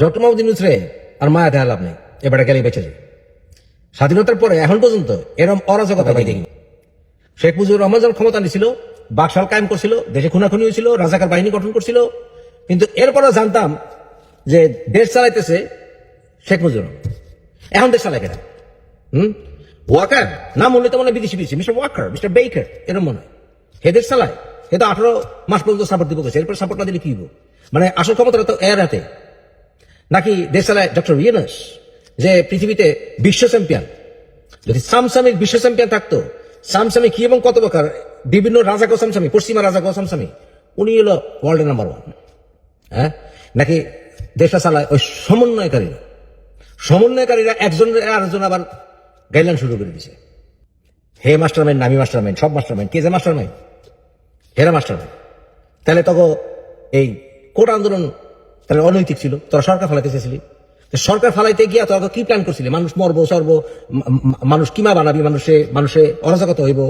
Doctor Mahmud Yunus রে, আর মায়া দেওয়া লাভ নেই। এবারে গেলে বেঁচে যায় স্বাধীনতার পরে, এখন পর্যন্ত এরম অরাজকতা পাই দেখি শেখ মুজিবুর রহমান যখন ক্ষমতা নিয়েছিল বাকশাল কায়েম করছিল, দেশে খুনাখুনি হয়েছিল, রাজাকার বাহিনী গঠন করছিল। কিন্তু এরপরও জানতাম যে দেশ চালাইতেছে শেখ মুজিবুর রহমান। এখন দেশ চালাই কেনা হুম? ওয়াকার? নাম উল্লেখ মনে বিদেশি বিদেশি, মিস্টার ওয়াকার, মিস্টার বেকার এরকম মনে হয়। হে দেশ চালায়, হে তো আঠারো মাস পর্যন্ত সাপোর্ট দিব এরপর সাপোর্ট না দিলে কি? মানে আসল ক্ষমতাটা তো এর হাতে। নাকি দেশ চালায় ডক্টর ইউনাস যে পৃথিবীতে বিশ্ব চ্যাম্পিয়ন যদি সামসামির বিশ্ব চ্যাম্পিয়ন থাকতো সামসামি কি এবং কত প্রকার বিভিন্ন রাজা গো সামসামি পশ্চিমা রাজা গো সামসামি উনি হলো ওয়ার্ল্ডের নাম্বার ওয়ান হ্যাঁ? নাকি দেশটা চালায় ওই সমন্বয়কারীরা। সমন্বয়কারীরা একজন আরেকজন আবার গাইডলাইন শুরু করে দিছে হে মাস্টার মাইন্ড নামি মাস্টার মাইন্ড সব মাস্টার মাইন্ড কে যে মাস্টার মাইন্ড হেরা মাস্টার মাইন্ড তাহলে তখন এই কোট আন্দোলন তাহলে অনৈতিক ছিল, তোরা সরকার ফেলাইতে চেয়েছিলি সরকার ফালাইতে গিয়া তোরা কি প্ল্যান করছিলি? মানুষ মরব, সরব মানুষ কিমা বানাবি? মানুষে মানুষে অরাজকত হইব।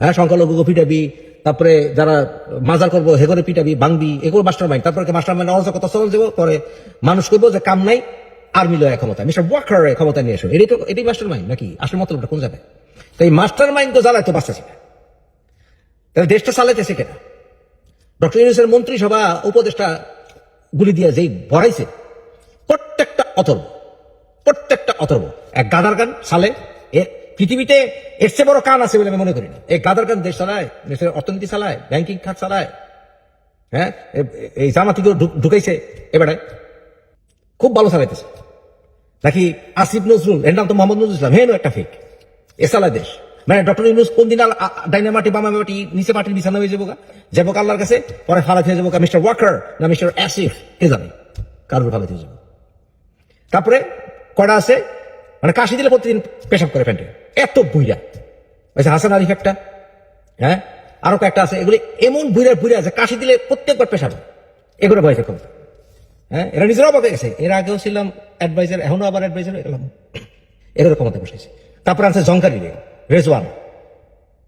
হ্যাঁ সংখ্যালঘু পিটাবি, তারপরে যারা মাজার করব হেগরে পিটাবি, ভাঙবি, এগুলো মাস্টার মাইন্ড তারপরে মাস্টার মাইন্ড অরাজকতা চল দেবো পরে মানুষ করব যে কাম নাই আর্মি লয় ক্ষমতা। মিস্টার ওয়াকার ক্ষমতা নিয়ে এসো। এটাই তো, এটাই মাস্টার মাইন্ড নাকি? আসলে মতলবটা কোন জায়গায়? তো এই মাস্টার মাইন্ড তো জ্বালায় তো বাঁচতেছে তাহলে দেশটা চালাইতেছে কেনা? ডক্টর ইউনুসের মন্ত্রিসভা উপদেষ্টা গুলি দিয়ে যেই ভরাইছে, প্রত্যেকটা অথর্ব প্রত্যেকটা অথর্ব। এক গাদার গান, সালে, এ পৃথিবীতে এর চেয়ে বড় কান আছে বলে আমি মনে করি না। এই গাদার গান দেশ চালায়, দেশের অর্থনীতি চালায়, ব্যাংকিং খাত চালায় হ্যাঁ? এই ঢুক- ঢুকাইছে, এবারে খুব ভালো চালাইতেছে। নাকি আসিফ নজরুল, এর নাম তো মোহাম্মদ নজরুল ইসলাম, হেন একটা ফেক এ চালায় দেশ। মানে ডক্টর ইউনুস কোন দিন আল- আ- মাটি, বামা মাটি, নিচে মাটির বিছানা হয়ে যাব যাব আল্লাহর কাছে? পরে ফালা হয়ে যাব মিস্টার ওয়াকার না মিস্টার আসিফ কে জানে? কারোর ফালা হয়ে যাব তারপরে কটা আছে? মানে কাশি দিলে প্রতিদিন পেশাব করে প্যান্টে এত বুইরা হাসান আরিফ একটা হ্যাঁ? আরও কয়েকটা আছে, এগুলি এমন বুইরা বুইরা আছে কাশি দিলে প্রত্যেকবার পেশাব। এগুলো বয়সে ক্ষমতা হ্যাঁ? এরা নিজেরাও অবাক গেছে। এর আগেও ছিলাম অ্যাডভাইজার এখনও আবার অ্যাডভাইজার গেলাম এরও ক্ষমতা বসেছে তারপর আছে জঙ্কারি রে রেজওয়ান।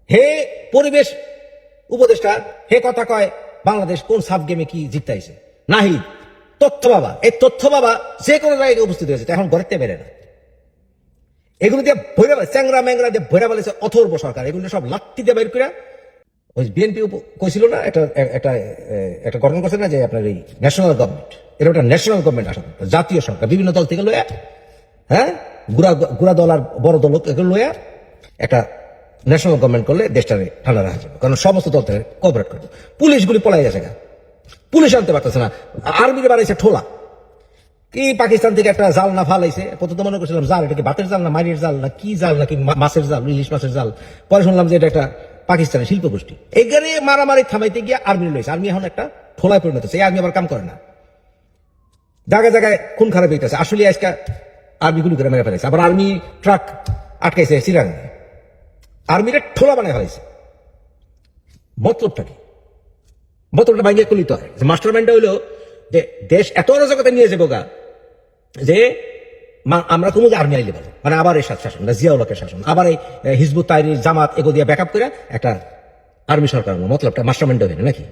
হে পরিবেশ উপদেষ্টা, হে কথা কয়, বাংলাদেশ কোন সাব গেমে কি জিতাইছে নাহি তথ্য বাবা, এই তথ্য বাবা যে কোনো জায়গায় উপস্থিত হয়েছে এখন ঘরেতে বেড়ে না। এগুলো দিয়ে ভৈরা চ্যাংরা ম্যাংরা দিয়ে ভৈরা বলেছে অথর্ব সরকার, এগুলো সব লাত্তি দিয়ে বের করে ওই বিএনপি কইছিল না, একটা একটা একটা গঠন করছে না যে আপনার এই ন্যাশনাল গভর্নমেন্ট এটা একটা ন্যাশনাল গভর্নমেন্ট আসা জাতীয় সরকার, বিভিন্ন দল থেকে লয়া হ্যাঁ? গুড়া গুড়া দল আর বড় দল এগুলো লয়া একটা ন্যাশনাল গভর্নমেন্ট করলে দেশটারে ঠান্ডা রাখা যাবে। কারণ সমস্ত দল থেকে কোঅপারেট করবে। পুলিশগুলি পলাই গেছে পুলিশ আনতে পারতেছে না। আর্মির বাড়াইছে ঠোলা। কি পাকিস্তান থেকে একটা জাল না ফালাইছে? প্রথমে মনে করছিলাম জাল, এটা কি বাতের জাল না মারির জাল না কি জাল, নাকি মাছের জাল, ইলিশ মাছের জাল? পরে শুনলাম যে এটা একটা পাকিস্তানের শিল্প গোষ্ঠী এখানে মারামারি থামাইতে গিয়ে আর্মি লইছে। আর্মি এখন একটা ঠোলায় পরিণত হচ্ছে এই আর্মি আবার কাম করে না। জায়গায় জায়গায় খুন খারাপ হইতেছে। আসলে আজকে আর্মি গুলি করে মেরে ফেলেছে আবার আর্মি ট্রাক আটকাইছে সিরাং আর্মিরা ঠোলা বানায় হয়েছে মতলবটা কি? মতলবটা ভাঙিয়ে কলিত হয়। মাস্টার মাইন্ডটা হইল যে দেশ এত অরাজকতা নিয়ে যাব গা, যে আমরা কোনো আর্মি আইলে পারব। মানে আবার এই শাসন না জিয়াউলকের শাসন, আবার এই হিজবুত তাইরির জামাত এগো দিয়ে ব্যাকআপ করে একটা আর্মি সরকার। মতলবটা মাস্টার মাইন্ড হবে নাকি?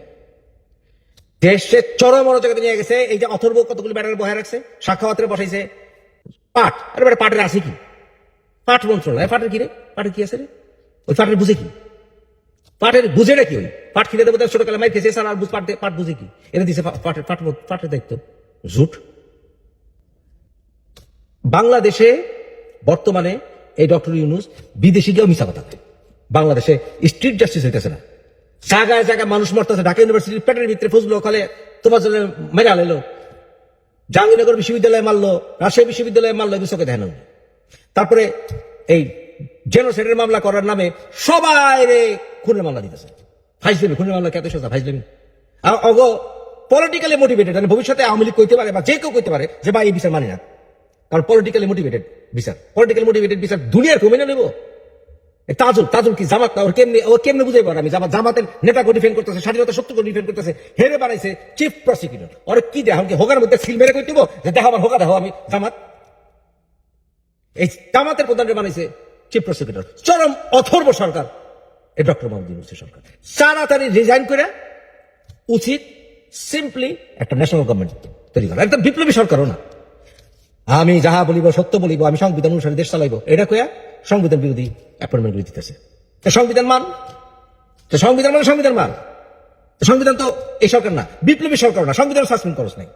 দেশে চরম অরাজকতা নিয়ে গেছে, এই যে অথর্ব কতগুলি ব্যাটার বহায় রাখছে সাক্ষাৎরে বসাইছে। পাট, আরে পাটের আছে কি? পাট মন্ত্রণালয়, পাটের কি রে? পাটের কি আছে রে? ওই পাটের বুঝে কি? পাটের বুঝে নাকি ওই? পাট কিনে দেবো তার ছোটকালে মাই খেয়েছে আর পাট বুঝে কি? এটা দিছে পা- পাটের পাট পাটের দায়িত্ব। জুট বাংলাদেশে বর্তমানে এই ডক্টর ইউনুস বিদেশি গিয়েও মিশা কথা। বাংলাদেশে স্ট্রিট জাস্টিস হইতেছে না। জায়গায় জায়গায় মানুষ মরতেছে। ঢাকা ইউনিভার্সিটির পেটের ভিতরে ফজলো খালে তোমার জন্য মেরে আলাইলো জাহাঙ্গীরনগর বিশ্ববিদ্যালয়ে মারলো, রাজশাহী বিশ্ববিদ্যালয়ে মারলো, এগুলো চোখে দেখেন তারপরে এই জেনোসাইডের মামলা করার নামে সবাই রে খুনের মামলা দিতেছে। ফাইজলেমি, খুনের মামলা কত সোজা? ফাইজলেমি। আর অগ পলিটিক্যালি মোটিভেটেড মানে ভবিষ্যতে আওয়ামী লীগ কইতে পারে বা যে কেউ কইতে পারে যে বা এই বিচার মানি না। কারণ পলিটিক্যালি মোটিভেটেড বিচার। পলিটিক্যালি মোটিভেটেড বিচার দুনিয়ার কেউ মেনে নেব? তাজুল তাজুল কি জামাত? না ওর কেমনে, ও কেমনে বুঝাই পারে আমি? জামাত, জামাতের নেতাকে ডিফেন্ড করতেছে, স্বাধীনতা সত্য ডিফেন্ড করতেছে, হেরে বানাইছে চিফ প্রসিকিউটর ওর কি দেহ কি হোগার মধ্যে সিল মেরে কই দিব? যে দেখো আমার হোগা দেখো আমি জামাত। এই জামাতের প্রধানরে বানাইছে চিফ প্রসিকিউটর চরম অথর্ব সরকার এই ডক্টর মোহাম্মদ ইউনুসের সরকার। তাড়াতাড়ি রিজাইন করে উচিত সিম্পলি একটা ন্যাশনাল গভর্নমেন্ট তৈরি করা। একদম বিপ্লবী সরকারও না। আমি যাহা বলিব, সত্য বলিব, আমি সংবিধান অনুসারে দেশ চালাইব, এটা কয়া সংবিধান বিরোধী অ্যাপয়েন্টমেন্ট করে দিতেছে। সংবিধান মান? সংবিধান মানে সংবিধান মান। সংবিধান তো এই সরকার না, বিপ্লবী সরকার না, সংবিধান সাসপেন্ড করস নাই।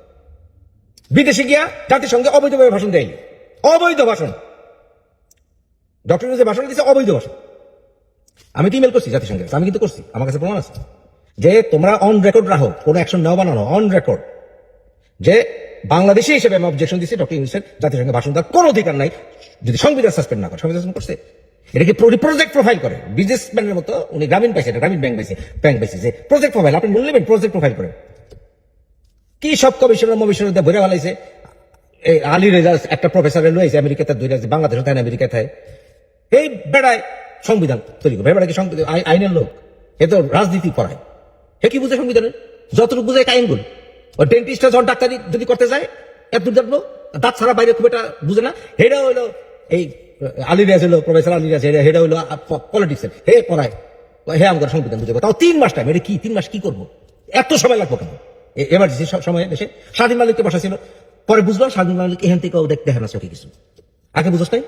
বিদেশে গিয়া জাতিসংঘে অবৈধভাবে ভাষণ দেয়নি। অবৈধ ভাষণ। ডক্টর যে ভাষণ দিচ্ছে অবৈধ ভাষণ। আমি তো ইমেল করছি জাতিসংঘের আমি কিন্তু করছি, আমার কাছে প্রমাণ আছে। যে তোমরা অন রেকর্ড রাখো, কোনো অ্যাকশন নাও বানানো অন রেকর্ড যে বাংলাদেশি হিসেবে আমি অবজেকশন দিচ্ছি ডক্টর ইউনুসের জাতিসংঘে ভাষণ দেওয়ার কোনো অধিকার নাই, যদি সংবিধান সাসপেন্ড না করে, সংবিধান করছে। এটাকে প্রজেক্ট প্রোফাইল করে? বিজনেসম্যানের মতো উনি গ্রামীণ পাইছে, এটা গ্রামীণ ব্যাংক পাইছে ব্যাংক পাইছে, যে প্রজেক্ট প্রোফাইল আপনি মূল্য নেবেন প্রজেক্ট প্রোফাইল করে। কি সব কমিশনার মমিশনার দিয়ে ভরে ফেলাইছে এই আলী রেজাল্ট একটা প্রফেসরের লইছে, আমেরিকাতে দুই রাজ্যে বাংলাদেশে তাই না আমেরিকায় থাকে এই বেড়ায় সংবিধান তৈরি করে বেড়ায় কি সংবিধান আইনের লোক। এ তো রাজনীতি পড়ায় হে কি বুঝে সংবিধানের? যতটুকু বুঝে কাইনগুল ও ডেন্টিস্টটা যখন ডাক্তারি যদি করতে যায়, এত দুর্দান্ত, দাঁত ছাড়া বাইরে খুব একটা বুঝে না। হেটা হইল এই, আলী রিয়াজ হলো প্রফেসর আলী রিয়াজ হেটা- হেটা হইল পলিটিক্সের হে পড়ায় হে আমার সংবিধান বুঝে তাও তিন মাস টাইম এটা কি? তিন মাস কি করব? এত সময় লাগবো কেন? এমার্জেন্সি সময় দেশে স্বাধীন মালিককে বসা ছিল পরে বুঝলাম স্বাধীন মালিক এখান থেকেও দেখতে দেখে না চোখে কিছু। আগে বুঝোস নাই?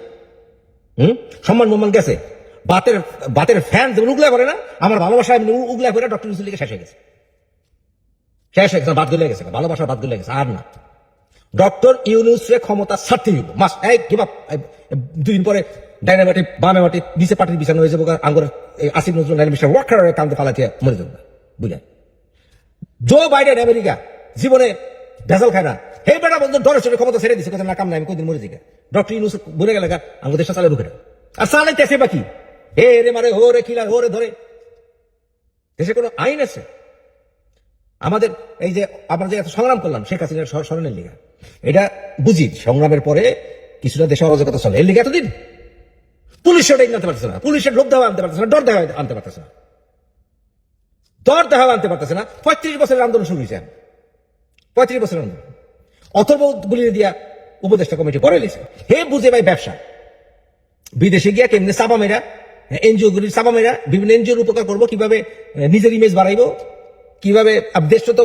হুম? সম্মান সম্মান গেছে। বাতের বাতের ফ্যান যেমন উগলা করে না, আমার ভালোবাসা উগলা করে ডক্টর ইউসুলিকে শেষ হয়ে গেছে। শেষ হয়ে গেছে, বাদ গলে গেছে ভালোবাসা বাদ গলে গেছে, আর না। ডক্টর ইউনুসের ক্ষমতা ছাড়তে দিব। মাস, এই give up। এই, দুই দিন পরে ডাইনামাইটে বামে মাটি নিচে পাটির বিছানো হয়ে যাব আঙ্গুর আসিফ নজরুল নাইল মিস্টার ওয়াকার কান্দে ফালাতে মরে যাব বুঝলেন? জো বাইডেন, আমেরিকা, জীবনে ভেজাল খায় না। হে বেটা বন্ধু ডরে চলে ক্ষমতা ছেড়ে দিছে। না কাম নাই, আমি কোনদিন মরে যাই ডক্টর ইউনুস বলে গেলে আমাদের দেশটা চালে রুখে আর চালাইতেছে বাকি। হে রে মারে, হো রে কিলা হো রে ধরে। দেশে কোনো আইন আছে? আমাদের এই যে, আমরা যে এত সংগ্রাম করলাম, শেখ হাসিনার স্মরণের লিগা। এটা বুঝি, সংগ্রামের পরে কিছুটা দেশে অরাজকতা চলে। এর লিগে এতদিন? পুলিশ সেটাই আনতে পারতেছে না। পুলিশের লোক দেওয়া আনতে পারতেছে না, ডর দেওয়া আনতে পারতেছে না। দর দেওয়া আনতে পারতেছে না। পঁয়ত্রিশ বছরের আন্দোলন শুরু হয়েছে পঁয়ত্রিশ বছরের আন্দোলন। অথর্ব গুলিয়ে দিয়া উপদেষ্টা কমিটি করে লিছে। হে বুঝে ভাই ব্যবসা। বিদেশে গিয়া কেমনে চাপা মেরা এনজিও গুলির চাপা মেরা বিভিন্ন এনজিওর উপকার করব, কীভাবে নিজের ইমেজ বাড়াইবো, কীভাবে দেশ তো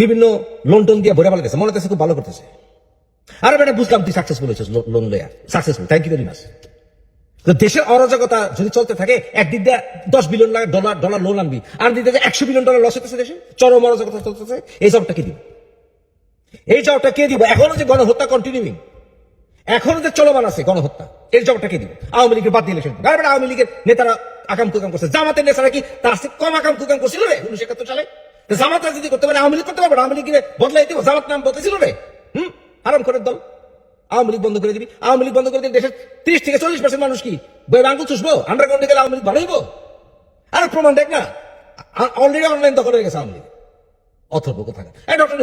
বিভিন্ন লোন টোন দিয়ে ভরে ফেলাতেছে মনে হচ্ছে খুব ভালো করতেছে। আর বেটা, বুঝলাম তুই সাকসেসফুল হয়েছিস লোন লয়া successful thank you very much তো দেশের অরাজকতা যদি চলতে থাকে একদিক দিয়ে দশ বিলিয়ন ডলার ডলার লোন আনবি, আর দিক দিয়ে একশো বিলিয়ন ডলার লস হতেছে দেশে, চরম অরাজকতা চলতেছে, এই জবটা কে দিব। এই জবটা কে দিব? এখনও যে গণহত্যা কন্টিনিউইং এখনও যে চলমান আছে গণহত্যা, এই জবটা কে দিব? আওয়ামী লীগের বাদ আর আওয়ামী লীগের নেতারা আকাম কুকাম করছে। জামাতের নেতারা কি তার চেয়ে কম আকাম কুকাম করছিল রে উনিশশো একাত্তর সালে? জামাতরা যদি করতে পারে, আওয়ামী লীগ করতে পারবে আওয়ামী লীগের বদলাই দিব? জামাত নাম বদলেছিল রে। হুম? আরাম করে দল। আওয়ামী লীগ বন্ধ করে দিবি। আওয়ামী লীগ বন্ধ করে দিলে দেশের ত্রিশ থেকে চল্লিশ পার্সেন্ট মানুষ কি বই আঙ্গুল চুষবো? আন্ডারগ্রাউন্ডে গেলে আওয়ামী লীগ ভালোইব আর প্রমাণ দেখ না। অলরেডি অনলাইন দখল হয়ে গেছে আওয়ামী লীগ অথর্ব কথা এই ডক্টর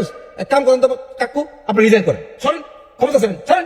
কাম করেন তো কাকু, আপনি রিজাইন করেন। সরেন ক্ষমতা সরেন সরেন